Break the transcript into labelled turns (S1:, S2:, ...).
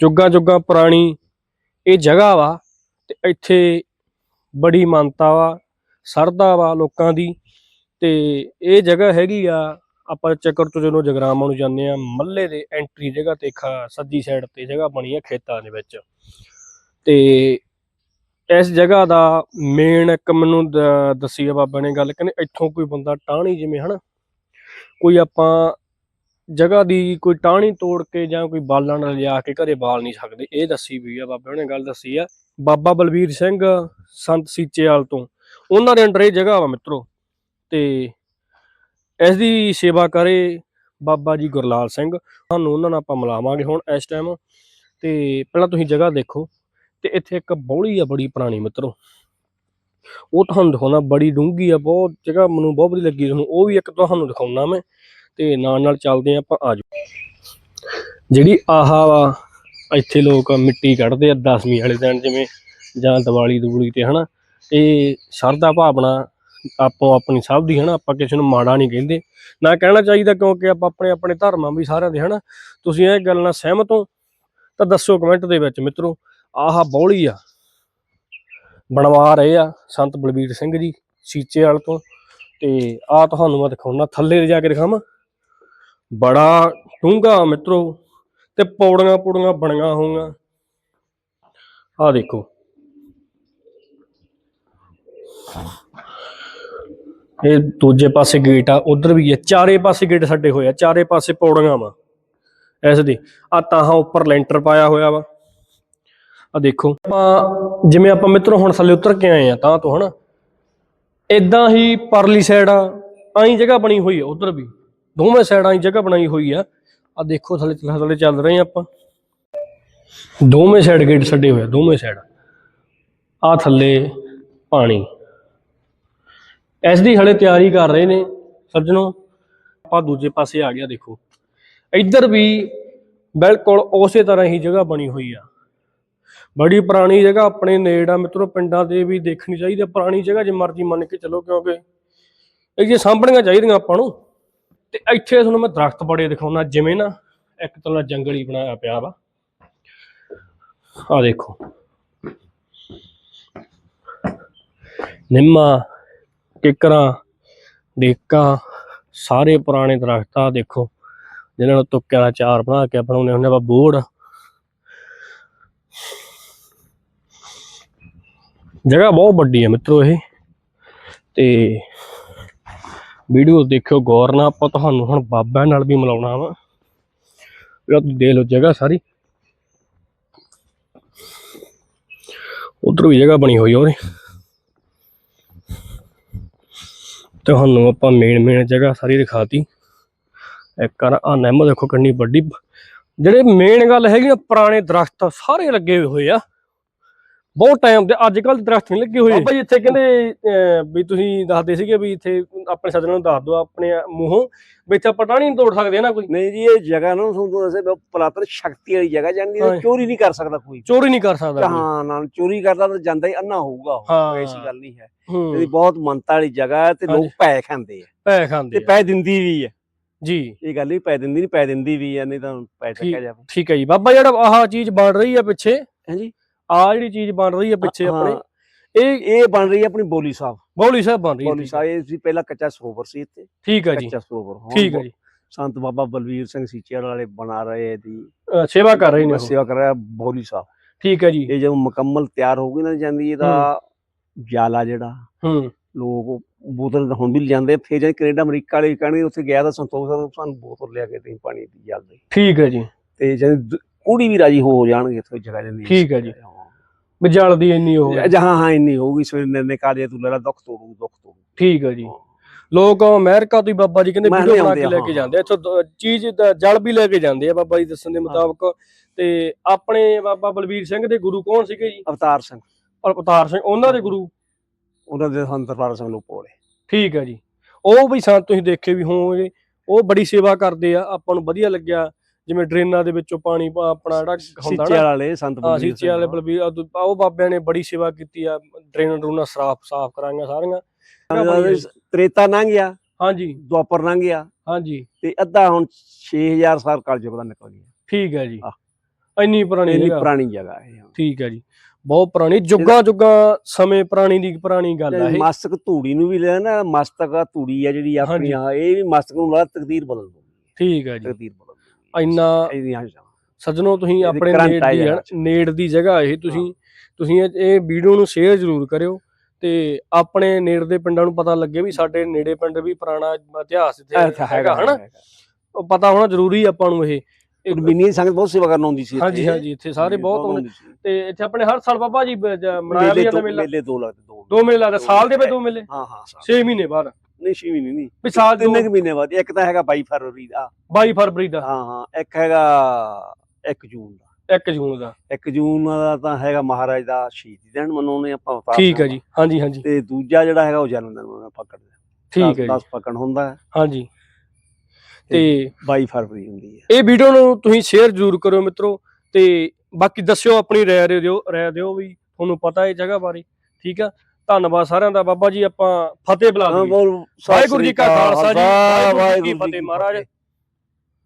S1: ਜੁੱਗਾ ਜੁੱਗਾ ਪੁਰਾਣੀ ਇਹ ਜਗ੍ਹਾ ਵਾ ਤੇ ਇੱਥੇ ਬੜੀ ਮਾਨਤਾ ਵਾ ਸਰਦਾ ਵਾ ਲੋਕਾਂ ਦੀ ਤੇ ਇਹ ਜਗ੍ਹਾ ਹੈਗੀ ਆ, ਆਪਾਂ ਚੱਕਰ ਤੋਂ ਜਦੋਂ ਜਗਰਾਮਾਂ ਨੂੰ ਜਾਂਦੇ ਆ ਮੱਲੇ ਦੇ ਐਂਟਰੀ ਜਗ੍ਹਾ ਤੇ ਖਾ ਸੱਜੀ ਸਾਈਡ ਤੇ ਜਗ੍ਹਾ ਬਣੀ ਆ ਖੇਤਾਂ ਦੇ ਵਿੱਚ। ਤੇ ਇਸ ਜਗ੍ਹਾ ਦਾ ਮੇਨ ਇੱਕ ਮੈਨੂੰ ਦੱਸੀ ਆ ਬਾਬਾ ਨੇ ਗੱਲ, ਕਹਿੰਦੇ ਇੱਥੋਂ ਕੋਈ ਬੰਦਾ ਟਾਹਣੀ ਜਿਵੇਂ ਹਨਾ, ਕੋਈ ਆਪਾਂ ਜਗ੍ਹਾ ਦੀ ਕੋਈ ਟਾਹਣੀ ਤੋੜ ਕੇ ਜਾਂ ਕੋਈ ਬਾਲਾਂ ਨਾਲ ਲਿਆ ਕੇ ਘਰੇ ਬਾਲ ਨਹੀਂ ਸਕਦੇ, ਇਹ ਦੱਸੀ ਵੀ ਆ ਬਾਬਾ ਉਹਨੇ ਗੱਲ ਦੱਸੀ ਆ। ਬਾਬਾ ਬਲਬੀਰ ਸਿੰਘ ਸੰਤ ਸੀਚੇਵਾਲ ਤੋਂ, ਉਹਨਾਂ ਦੇ ਅੰਡਰ ਇਹ ਜਗ੍ਹਾ ਵਾ ਮਿੱਤਰੋ, ਤੇ ਇਸ ਦੀ ਸੇਵਾ ਕਰੇ ਬਾਬਾ ਜੀ ਗੁਰਲਾਲ ਸਿੰਘ। ਤੁਹਾਨੂੰ ਉਹਨਾਂ ਨਾਲ ਆਪਾਂ ਮਿਲਾਵਾਂਗੇ ਹੁਣ ਇਸ ਟਾਈਮ ਤੇ ਪਹਿਲਾਂ ਤੁਸੀਂ ਜਗ੍ਹਾ ਦੇਖੋ, ਤੇ ਇੱਥੇ ਇੱਕ ਬੌਲੀ ਆ ਬੜੀ ਪੁਰਾਣੀ ਮਿੱਤਰੋ। ਉਹ ਤੁਹਾਨੂੰ ਦਿਖਾਉਣਾ, ਬੜੀ ਡੂੰਘੀ ਆ, ਬਹੁਤ ਜਗ੍ਹਾ ਮੈਨੂੰ ਬਹੁਤ ਵਧੀਆ ਲੱਗੀ ਤੁਹਾਨੂੰ, ਉਹ ਵੀ ਇੱਕ ਤੁਹਾਨੂੰ ਦਿਖਾਉਣਾ ਮੈਂ। ਤੇ ਨਾਲ ਨਾਲ ਚੱਲਦੇ ਆ ਆਪਾਂ ਆਜੋ। ਜਿਹੜੀ ਆਹਾ ਵਾ, ਇੱਥੇ ਲੋਕ ਮਿੱਟੀ ਕੱਢਦੇ ਆ ਦਸਵੀਂ ਵਾਲੇ ਦਿਨ, ਜਿਵੇਂ ਜਾਂ ਦੀਵਾਲੀ ਦੂਲੀ ਤੇ, ਹਨਾ? ਇਹ ਸ਼ਰਧਾ ਭਾਵਨਾ ਆਪੋ ਆਪਣੀ ਸਭ ਦੀ, ਹਨਾ? ਆਪਾਂ ਕਿਸੇ ਨੂੰ ਮਾੜਾ ਨਹੀਂ ਕਹਿੰਦੇ। ਨਾ ਕਹਿਣਾ ਚਾਹੀਦਾ ਕਿਉਂਕਿ ਆਪਾਂ ਆਪਣੇ ਆਪਣੇ ਧਰਮਾਂ ਵੀ ਸਾਰਿਆਂ ਦੇ, ਹਨਾ? ਤੁਸੀਂ ਇਹ ਗੱਲ ਨਾਲ ਸਹਿਮਤ ਹੋ, ਤਾਂ ਦੱਸੋ ਕਮੈਂਟ ਦੇ ਵਿੱਚ ਮਿੱਤਰੋ, ਆਹ ਬੌਲੀ ਆ। ਬਣਵਾ ਰਹੇ ਆ ਸੰਤ ਬਲਬੀਰ ਸਿੰਘ ਜੀ, ਸੀਚੇ ਸੀਚੇਵਾਲ ਤੋਂ। ਤੇ ਆ ਤੁਹਾਨੂੰ ਮੈਂ ਦਿਖਾਉਣਾ ਥੱਲੇ ਜਾ ਕੇ ਦਿਖਾਵਾਂ। ਬੜਾ ਡੂੰਘਾ ਮਿੱਤਰੋ, ਤੇ ਪੌੜੀਆਂ ਪੌੜੀਆਂ ਬਣੀਆਂ ਹੋਈਆਂ। ਆ ਦੇਖੋ। ਇਹ ਦੂਜੇ ਪਾਸੇ ਗੇਟ ਆ, ਉਧਰ ਵੀ ਹੈ। ਚਾਰੇ ਪਾਸੇ ਗੇਟ ਸਾਡੇ ਹੋਏ ਆ, ਚਾਰੇ ਪਾਸੇ ਪੌੜੀਆਂ ਵਾ। ਇਸ ਦੀ ਆ ਤਾਹਾਂ ਉੱਪਰ ਲੈਂਟਰ ਪਾਇਆ ਹੋਇਆ ਵਾ। ਆ ਦੇਖੋ। ਆਪਾਂ, ਜਿਵੇਂ ਆਪਾਂ ਮਿੱਤਰੋ ਹੁਣ ਥੱਲੇ ਉਤਰ ਕੇ ਆਏ ਆ, ਤਾਂ ਤੋਂ ਹਨਾ। ਇਦਾਂ ਹੀ ਪਰਲੀ ਸਾਈਡ ਆ ਆਈ ਜਗ੍ਹਾ ਬਣੀ ਹੋਈ ਆ, ਉਧਰ ਵੀ। ਦੋਵੇਂ ਸਾਈਡਾਂ ਦੀ ਜਗ੍ਹਾ ਬਣਾਈ ਹੋਈ ਆ। ਆ ਦੇਖੋ ਥੱਲੇ ਥੱਲੇ ਚੱਲ ਰਹੇ ਆ ਆਪਾਂ। ਦੋਵੇਂ ਸਾਈਡ ਗੇਟ ਛੱਡੇ ਹੋਏ ਦੋਵੇਂ ਸਾਈਡ ਆ ਥੱਲੇ ਪਾਣੀ। ਇਸ ਦੀ ਹਲੇ ਤਿਆਰੀ ਕਰ ਰਹੇ ਨੇ ਸੱਜਣੋ। ਆਪਾਂ ਦੂਜੇ ਪਾਸੇ ਆ ਗਿਆ, ਦੇਖੋ। ਇੱਧਰ ਵੀ ਬਿਲਕੁਲ ਉਸੇ ਤਰ੍ਹਾਂ ਹੀ ਜਗ੍ਹਾ ਬਣੀ ਹੋਈ ਆ। ਬੜੀ ਪੁਰਾਣੀ ਜਗ੍ਹਾ, ਆਪਣੇ ਨੇੜ ਆ ਮਿੱਤਰੋ, ਪਿੰਡਾਂ ਦੇ ਵੀ ਦੇਖਣੀ ਚਾਹੀਦੀ ਆ। ਪੁਰਾਣੀ ਜਗ੍ਹਾ ਜੇ ਮਰਜ਼ੀ ਮੰਨ ਕੇ ਚੱਲੋ ਕਿਉਂਕਿ ਇਹ ਜੇ ਸਾਂਭਣੀਆਂ ਚਾਹੀਦੀਆਂ ਆਪਾਂ ਨੂੰ। ਤੇ ਇੱਥੇ ਤੁਹਾਨੂੰ ਮੈਂ ਦਰਖਤ ਬੜੇ ਦਿਖਾਉਣਾ, ਜਿਵੇਂ ਨਾ ਇੱਕ ਤਰ੍ਹਾਂ ਜੰਗਲ ਹੀ ਬਣਾਇਆ ਪਿਆ ਵਾ। ਆ ਦੇਖੋ। ਨਿੰਮਾ, ਕਿਕਰਾਂ, ਡੇਕਾਂ, ਸਾਰੇ ਪੁਰਾਣੇ ਦਰਖਤ ਆ, ਦੇਖੋ। ਜਿਹਨਾਂ ਨੂੰ ਤੁੱਕਿਆਂ ਦਾ ਚਾਰ ਬਣਾ ਕੇ ਬਣਾਉਂਦੇ ਹੁੰਦੇ ਆਪਾਂ ਬੋੜ। ਜਗ੍ਹਾ ਬਹੁਤ ਵੱਡੀ ਹੈ ਮਿੱਤਰੋ ਇਹ। ਤੇ ਵੀਡੀਓ ਦੇਖਿਓ, ਗੌਰ ਨਾਲ ਆਪਾਂ ਤੁਹਾਨੂੰ ਹੁਣ ਬਾਬਿਆਂ ਨਾਲ ਵੀ ਮਿਲਾਉਣਾ ਵਾ। ਜਿਹੜਾ ਤੁਸੀਂ ਦੇਖ ਲਓ ਜਗ੍ਹਾ ਸਾਰੀ। ਉਧਰ ਵੀ ਜਗ੍ਹਾ ਬਣੀ ਹੋਈ ਆ ਉਹਦੇ ਤੁਹਾਨੂੰ ਆਪਾਂ ਮੇਨ ਮੇਨ ਜਗ੍ਹਾ ਸਾਰੀ ਦਿਖਾਤੀ। ਇੱਕ ਆ ਆ ਦੇਖੋ ਕਿੰਨੀ ਵੱਡੀ। ਜਿਹੜੇ ਮੇਨ ਗੱਲ ਹੈਗੀ ਨਾ ਪੁਰਾਣੇ ਦਰਖਤ ਸਾਰੇ ਲੱਗੇ ਹੋਏ ਆ। ਬਹੁਤ ਟਾਈਮ ਦੇ ਅੱਜ ਕੱਲ ਦਰਖਤ ਨਹੀਂ ਲੱਗੇ ਹੋਏ ਬਾਬਾ ਜੀ ਇੱਥੇ ਕਹਿੰਦੇ ਵੀ ਤੁਸੀਂ ਦੱਸਦੇ ਸੀਗੇ ਵੀ ਇੱਥੇ ਆਪਣੇ ਸੱਜਣਾਂ ਨੂੰ ਦੱਸ ਦਿਓ ਆਪਣੇ ਮੂੰਹੋਂ ਵੀ ਇੱਥੇ ਆਪਾਂ ਟਾਹਣੀ ਨਹੀਂ ਤੋੜ ਸਕਦੇ ਨਾ ਕੋਈ
S2: ਨਹੀਂ ਜੀ ਇਹ ਜਗ੍ਹਾ ਨੂੰ ਤੁਹਾਨੂੰ ਦੱਸੇ ਪੁਰਾਤਨ ਸ਼ਕਤੀ ਵਾਲੀ ਜਗ੍ਹਾ ਜਾਂਦੀ
S1: ਹਾਂ।
S2: ਚੋਰੀ ਨਹੀਂ ਕਰ ਸਕਦਾ ਕੋਈ
S1: ਚੋਰੀ ਨਹੀਂ ਕਰ ਸਕਦਾ।
S2: ਹਾਂ ਨਾਲ ਚੋਰੀ ਕਰਦਾ ਤਾਂ ਜਾਂਦਾ ਹੀ ਅੰਨਾ ਹੋਊਗਾ ਉਹ। ਐਸੀ ਗੱਲ ਨਹੀਂ ਹੈ ਇਹਦੀ ਬਹੁਤ ਮੰਨਤਾ ਵਾਲੀ ਜਗ੍ਹਾ ਹੈ ਤੇ। ਲੋਕ ਪੈ ਖਾਂਦੇ ਆ
S1: ਪੈ ਖਾਂਦੇ
S2: ਤੇ
S1: ਆ।
S2: ਪੈ ਦਿੰਦੀ ਵੀ ਹੈ
S1: ਜੀ
S2: ਇਹ ਗੱਲ ਵੀ ਪੈ ਦਿੰਦੀ ਨਹੀਂ ਪੈ ਦਿੰਦੀ ਵੀ ਹੈ ਨਹੀਂ ਤਾਂ ਪੈ
S1: ਠੀਕ।
S2: ਚੱਕਿਆ ਜਾਵੇ
S1: ਠੀਕ ਹੈ ਜੀ ਬਾਬਾ ਜਿਹੜਾ ਆਹ ਚੀਜ਼ ਬਣ ਰਹੀ ਆ ਪਿੱਛੇ
S2: ਹਾਂਜੀ
S1: ਆ ਜਿਹੜੀ ਚੀਜ਼ ਬਣ ਰਹੀ ਆ ਪਿੱਛੇ ਆਪਣੇ
S2: ਹਾਂ,
S1: ਇਹ
S2: ਇਹ ਬਣ ਰਹੀ ਹੈ ਆਪਣੀ ਬੋਲੀ ਸਾਹਿਬ।
S1: ਬੌਲੀ ਸਾਹਿਬ ਬਣ ਰਹੀ ਹੈ
S2: ਬੋਲੀ ਸਾਹਿਬ ਇਹ ਸੀ ਪਹਿਲਾਂ ਕੱਚਾ ਸਰੋਵਰ ਸੀ ਇੱਥੇ।
S1: ਠੀਕ ਹੈ ਜੀ।
S2: ਕੱਚਾ ਸਰੋਵਰ ਹੁਣ
S1: ਠੀਕ ਹੈ ਜੀ।
S2: ਸੰਤ ਬਾਬਾ ਬਲਵੀਰ ਸਿੰਘ ਸੀਚੇਵਾਲ ਵਾਲੇ ਬਣਾ ਰਹੇ
S1: ਅ, ਸੇਵਾ ਕਰ ਰਹੇ ਨੇ ਉਹ।
S2: ਸੇਵਾ ਕਰ ਰਿਹਾ ਬੋਲੀ ਸਾਹਿਬ।
S1: ਠੀਕ ਹੈ ਜੀ।
S2: ਇਹ ਜਦੋਂ ਮੁਕੰਮਲ ਤਿਆਰ ਹੋ ਗਈ ਨਾ ਜਾਂਦੀ ਇਹਦਾ ਜਾਲਾ ਜਿਹੜਾ
S1: ਹੂੰ।
S2: ਲੋਕ ਬੋਤਲ ਹੁਣ ਵੀ ਲਿਜਾਂਦੇ ਫਿਰ ਜਦ ਕੈਨੇਡਾ ਅਮਰੀਕਾ ਵਾਲੇ ਕਹਿੰਦੇ ਉੱਥੇ ਗਿਆ ਤਾਂ ਸੰਤੋਖ ਸਾਹਿਬ ਸਾਨੂੰ ਬੋਤਲ ਲਿਆ ਕੇ ਦੇ ਪਾਣੀ ਦੀ ਜਲ ਦੀ
S1: ਠੀਕ ਹੈ ਜੀ।
S2: ਤੇ ਜਦ ਕੁੜੀ ਵੀ ਰਾਜੀ ਹੋ ਜਾਣਗੇ ਇੱਥੇ ਜਗ੍ਹਾ ਜਾਂਦੀ
S1: ਠੀਕ ਹੈ ਜੀ। ਵੀ ਜਲਦੀ ਇੰਨੀ ਹੋ ਗਈ।
S2: ਜਹਾਂ ਹਾਂ ਇੰਨੀ ਹੋਊਗੀ ਸਵੇਰ ਨੇ ਨਿਕਾਲੇ ਤੂੰ ਲੜਾ ਦੁੱਖ ਤੋੜੂ ਦੁੱਖ ਤੋੜੂ।
S1: ਠੀਕ ਹੈ ਜੀ। ਲੋਕ ਅਮਰੀਕਾ ਤੋਂ ਹੀ ਬਾਬਾ ਜੀ ਕਹਿੰਦੇ ਵੀਡੀਓ ਬਣਾ ਕੇ ਲੈ ਕੇ। ਜਾਂਦੇ। ਇੱਥੋਂ ਚੀਜ਼ ਜਲ ਵੀ ਲੈ ਕੇ ਜਾਂਦੇ ਆ ਬਾਬਾ ਜੀ ਦੱਸਣ ਦੇ ਮੁਤਾਬਕ। ਤੇ ਆਪਣੇ ਬਾਬਾ ਬਲਵੀਰ ਸਿੰਘ ਦੇ ਗੁਰੂ ਕੌਣ ਸੀਗੇ ਜੀ?
S2: ਅਵਤਾਰ ਸਿੰਘ।
S1: ਅਵਤਾਰ ਸਿੰਘ ਉਹਨਾਂ ਦੇ ਗੁਰੂ?
S2: ਉਹਨਾਂ ਦੇ ਸੰਤ ਦਰਬਾਰ ਸਿੰਘ ਲੋਪੋਲੇ
S1: ਠੀਕ ਹੈ ਜੀ। ਉਹ ਵੀ ਸੰਤ ਤੁਸੀਂ ਦੇਖੇ ਵੀ ਹੋਵੋਗੇ। ਉਹ ਬੜੀ ਸੇਵਾ ਕਰਦੇ ਆ ਆਪਾਂ ਨੂੰ ਵਧੀਆ ਲੱਗਿਆ। ਜਿਵੇਂ ਡਰੇਨਾਂ ਦੇ ਵਿੱਚੋਂ ਪਾਣੀ ਪਾ- ਆਪਣਾ ਜਿਹੜਾ ਹੁੰਦਾ
S2: ਸੀਚੇ
S1: ਨਾ।
S2: ਵਾਲੇ ਸੰਤ
S1: ਹਾਂ
S2: ਬਲਵੀਰ
S1: ਸੀਚੇ ਵਾਲੇ ਬਲਬੀਰ ਉਹ ਦੂ- ਉਹ ਬਾਬਿਆਂ ਨੇ ਬੜੀ ਸੇਵਾ ਕੀਤੀ ਆ ਡਰੇਨ ਡਰੂਨਾਂ ਸਾਫ਼ ਸਾਫ਼ ਕਰਾਈਆਂ ਸਾਰੀਆਂ।
S2: ਤ੍ਰੇਤਾ ਲੰਘ ਗਿਆ
S1: ਹਾਂਜੀ।
S2: ਦੁਆਪਰ ਲੰਘ ਗਿਆ।
S1: ਹਾਂਜੀ।
S2: ਤੇ ਅੱਧਾ ਹੁਣ 6000 ਸਾਲ ਕਲ ਜੁਗ ਦਾ ਨਿਕਲ ਗਿਆ।
S1: ਠੀਕ ਹੈ ਜੀ।
S2: ਆਹ।
S1: ਇੰਨੀ ਪੁਰਾਣੀ
S2: ਇੰਨੀ
S1: ਜਗ੍ਹਾ।
S2: ਪੁਰਾਣੀ ਜਗ੍ਹਾ ਹੈ ਹਾਂ।
S1: ਠੀਕ ਹੈ ਜੀ। ਬਹੁਤ ਪੁਰਾਣੀ ਜੁੱਗਾ ਜੁੱਗਾ ਸਮੇਂ ਪੁਰਾਣੀ ਦੀ ਪੁਰਾਣੀ ਗੱਲ ਆ ਇਹ।
S2: ਮਸਤਕ ਧੂੜੀ ਨੂੰ ਵੀ ਲੈ ਨਾ ਮਸਤਕ ਆ ਧੂੜੀ ਆ ਜਿਹੜੀ ਆਪਣੀ ਆ ਇਹ ਵੀ ਮਸਤਕ ਨੂੰ ਲਾ ਤਕਦੀਰ ਬਦਲ ਦੂਗੀ
S1: ਠੀਕ ਹੈ ਜੀ।
S2: ਤਕਦੀਰ ਬਦਲ
S1: ਇੰਨਾ ਸੱਜਣੋ ਤੁਸੀਂ ਆਪਣੇ ਨੇੜ ਦੀ ਨੇੜ ਦੀ ਜਗ੍ਹਾ ਇਹ ਤੁਸੀਂ ਤੁਸੀਂ ਇਹ- ਵੀਡੀਓ ਨੂੰ ਸ਼ੇਅਰ ਜ਼ਰੂਰ ਕਰਿਓ ਤੇ ਆਪਣੇ ਨੇੜ ਦੇ ਪਿੰਡਾਂ ਨੂੰ ਪਤਾ ਲੱਗੇ ਵੀ ਸਾਡੇ ਨੇੜੇ ਪਿੰਡ ਵੀ ਪੁਰਾਣਾ ਇਤਿਹਾਸ ਇੱਥੇ ਹੈਗਾ ਹਨਾ? ਉਹ ਪਤਾ ਹੋਣਾ ਜ਼ਰੂਰੀ ਆਪਾਂ ਨੂੰ ਇਹ। ਇਹ-
S2: ਬਿੰਨੀ ਸੰਗਤ ਬਹੁਤ ਸੇਵਾ ਕਰਨ ਆਉਂਦੀ ਸੀ
S1: ਹਾਂਜੀ
S2: ਇੱਥੇ।
S1: ਹਾਂਜੀ ਇੱਥੇ ਸਾਰੇ ਬਹੁਤ ਆਉਂਦੇ। ਤੇ ਇੱਥੇ ਆਪਣੇ ਹਰ ਸਾਲ ਬਾਬਾ ਜੀ ਮਨਾਇਆ ਜਾਂਦਾ
S2: ਦੋ
S1: ਮੇਲਾ।
S2: ਮੇਲੇ ਦੋ ਲੱਗਦੇ ਦੋ
S1: ਦੋ ਮੇਲੇ ਲੱਗਦੇ ਸਾਲ ਦੇ ਵਿੱਚ ਦੋ ਮੇਲੇ।
S2: ਹਾਂ ਹਾਂ ਸਾਲ
S1: 6 ਮਹੀਨੇ ਬਾਅਦ।
S2: ਨਹੀਂ ਛੇ ਮਹੀਨੇ ਨਹੀਂ।
S1: ਵੀ ਸਾਲ ਦੇ
S2: ਤਿੰਨ ਕੁ ਮਹੀਨੇ ਬਾਅਦ ਇੱਕ ਤਾਂ ਹੈਗਾ 22 ਫਰਵਰੀ ਦਾ।
S1: 22 ਫਰਵਰੀ ਦਾ।
S2: ਹਾਂ ਹਾਂ ਇੱਕ ਹੈਗਾ 1 ਜੂਨ ਦਾ।
S1: 1 ਜੂਨ ਦਾ।
S2: 1 ਜੂਨ ਦਾ ਤਾਂ ਹੈਗਾ ਮਹਾਰਾਜ ਦਾ ਸ਼ਹੀਦੀ ਦਿਨ ਮਨਾਉਣੇ ਆਪਾਂ ਅਵਤਾਰ
S1: ਠੀਕ ਹੈ। ਜੀ। ਹਾਂਜੀ ਹਾਂਜੀ।
S2: ਤੇ ਦੂਜਾ ਜਿਹੜਾ ਹੈਗਾ ਉਹ ਜਨਮ ਦਿਨ ਮਨਾਉਣਾ ਪਕੜ ਦਾ
S1: ਠੀਕ ਹੈ ਜੀ।
S2: 10 ਪਕੜ ਹੁੰਦਾ ਹੈ,
S1: ਹਾਂਜੀ। ਤੇ
S2: 22 ਫਰਵਰੀ ਹੁੰਦੀ ਹੈ।
S1: ਇਹ ਵੀਡੀਓ ਨੂੰ ਤੁਸੀਂ ਸ਼ੇਅਰ ਜ਼ਰੂਰ ਕਰਿਓ ਮਿੱਤਰੋ। ਤੇ ਬਾਕੀ ਦੱਸਿਓ ਆਪਣੀ ਰਾਏ ਦਿਓ ਰਾਏ ਦਿਓ ਵੀ ਤੁਹਾਨੂੰ ਪਤਾ ਇਹ ਜਗ੍ਹਾ ਬਾਰੇ। ਠੀਕ ਆ? ਧੰਨਵਾਦ ਸਾਰਿਆਂ ਦਾ। ਬਾਬਾ ਜੀ ਆਪਾਂ ਫਤਿਹ ਬੁਲਾ ਦਈਏ ਵਾਹਿਗੁਰੂ ਜੀ ਕਾ ਖਾਲਸਾ ਜੀ, ਵਾਹਿਗੁਰੂ ਜੀ ਕੀ ਫਤਿਹ। ਮਹਾਰਾਜ।